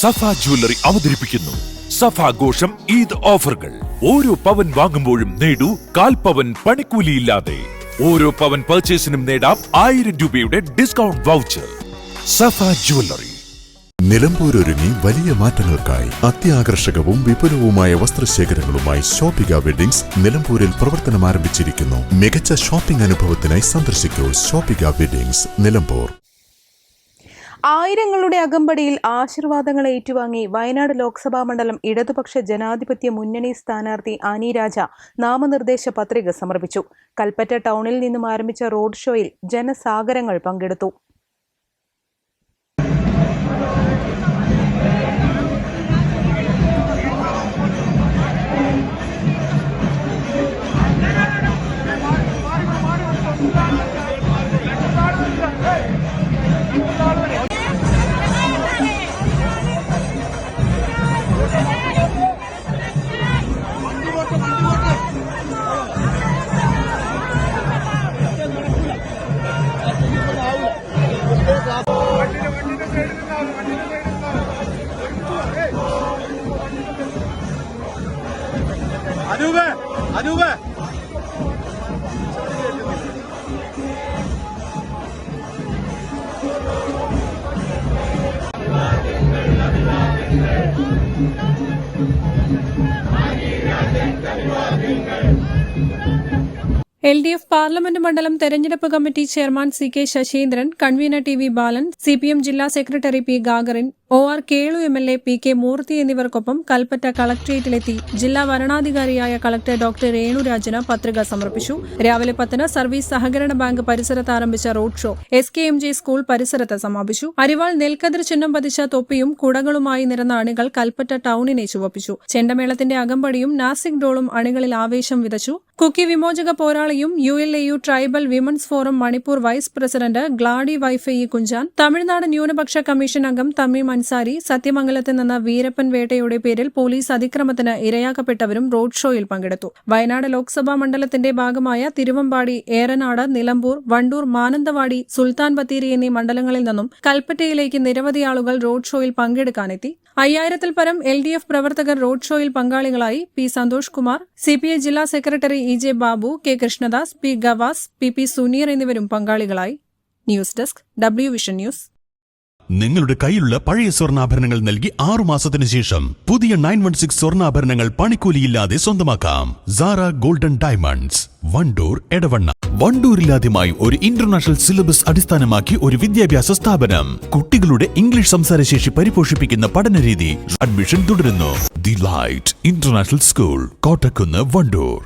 സഫ jewellery അവതരിപ്പിക്കുന്നു. സഫ ആഘോഷം ഈദ് ഓഫറുകൾ. ഓരോ പവൻ വാങ്ങുമ്പോഴും നേടൂ കാൽ പവൻ പണിക്കൂലിയില്ലാതെ. ഓരോ പവൻ പർച്ചേസിനും നേടാം ആയിരം രൂപയുടെ discount voucher Safa jewellery. Nilambur ഒരുങ്ങി വലിയ മാറ്റങ്ങൾക്കായി അത്യാകർഷകവും വിപുലവുമായ വസ്ത്രശേഖരങ്ങളുമായി ഷോപ്പിക വെഡിങ്സ് നിലമ്പൂരിൽ പ്രവർത്തനം ആരംഭിച്ചിരിക്കുന്നു മികച്ച ഷോപ്പിംഗ് അനുഭവത്തിനായി സന്ദർശിക്കൂ ഷോപ്പിക വെഡിങ്സ് നിലമ്പൂർ. ആയിരങ്ങളുടെ അകമ്പടിയിൽ ആശീർവാദങ്ങൾ ഏറ്റുവാങ്ങി വയനാട് ലോക്സഭാ മണ്ഡലം ഇടതുപക്ഷ ജനാധിപത്യ മുന്നണി സ്ഥാനാർത്ഥി ആനി രാജ നാമനിർദ്ദേശ പത്രിക സമർപ്പിച്ചു. കൽപ്പറ്റ ടൗണിൽ നിന്നും ആരംഭിച്ച റോഡ് ഷോയിൽ ജനസാഗരങ്ങൾ പങ്കെടുത്തു. Anoop Anoop L D F parliament മണ്ഡലം തെരഞ്ഞെടുപ്പ് committee chairman C K Saseendran convener T V Balan C P M ജില്ലാ secretary P Gagarin O R Kelu M L A P K Moorthy എന്നിവർക്കൊപ്പം കൽപ്പറ്റ കളക്ട്രേറ്റിലെത്തി ജില്ലാ വരണാധികാരിയായ കളക്ടർ ഡോക്ടർ രേണുരാജന് പത്രിക സമർപ്പിച്ചു. രാവിലെ പത്തിന് സർവീസ് സഹകരണ ബാങ്ക് പരിസരത്ത് ആരംഭിച്ച road show S K M J school പരിസരത്ത് സമാപിച്ചു. അരിവാൾ നെൽക്കതിർ ചിഹ്നം പതിച്ച തൊപ്പിയും കുടകളുമായി നിരന്ന അണികൾ കൽപ്പറ്റ ടൌണിനെ ചുവപ്പിച്ചു. ചെണ്ടമേളത്തിന്റെ അകമ്പടിയും നാസിക് ഡോളും അണികളിൽ ആവേശം വിതച്ചു. കുക്കി വിമോചക പോരാളിയും U L A U tribal women's forum Manipur vice president Gladi Vaiphei Kunchan Tamil Nadu ന്യൂനപക്ഷ കമ്മീഷൻ അംഗം തമീം അൻസാരി സത്യമംഗലത്ത് നിന്ന് വീരപ്പൻ വേട്ടയുടെ പേരിൽ പോലീസ് അതിക്രമത്തിന് ഇരയാക്കപ്പെട്ടവരും റോഡ് ഷോയിൽ പങ്കെടുത്തു. വയനാട് ലോക്സഭാ മണ്ഡലത്തിന്റെ ഭാഗമായ തിരുവമ്പാടി ഏറനാട് നിലമ്പൂർ വണ്ടൂർ മാനന്തവാടി സുൽത്താൻ ബത്തേരി എന്നീ മണ്ഡലങ്ങളിൽ നിന്നും കൽപ്പറ്റയിലേക്ക് നിരവധി ആളുകൾ റോഡ് ഷോയിൽ പങ്കെടുക്കാനെത്തി. അയ്യായിരത്തിൽ പരം എൽ ഡി എഫ് പ്രവർത്തകർ റോഡ് ഷോയിൽ പങ്കാളികളായി P Santhosh Kumar C P I ജില്ലാ secretary E J Babu K Krishnadas P Gavas P P Suneer എന്നിവരും പങ്കാളികളായി. News desk W Vision News. നിങ്ങളുടെ കയ്യിലുള്ള പഴയ സ്വർണാഭരണങ്ങൾ നൽകി ആറു മാസത്തിനു ശേഷം പുതിയ നയൻ വൺ സിക്സ് സ്വർണാഭരണങ്ങൾ പണിക്കൂലിയില്ലാതെ സ്വന്തമാക്കാം. Sara golden diamonds Wandoor Edavanna. വണ്ടൂരിലാദ്യമായി ഒരു ഇന്റർനാഷണൽ സിലബസ് അടിസ്ഥാനമാക്കി ഒരു വിദ്യാഭ്യാസ സ്ഥാപനം. കുട്ടികളുടെ ഇംഗ്ലീഷ് സംസാരശേഷി പരിപോഷിപ്പിക്കുന്ന പഠനരീതി. അഡ്മിഷൻ തുടരുന്നു. The Light International School Kottakkunnu Wandoor.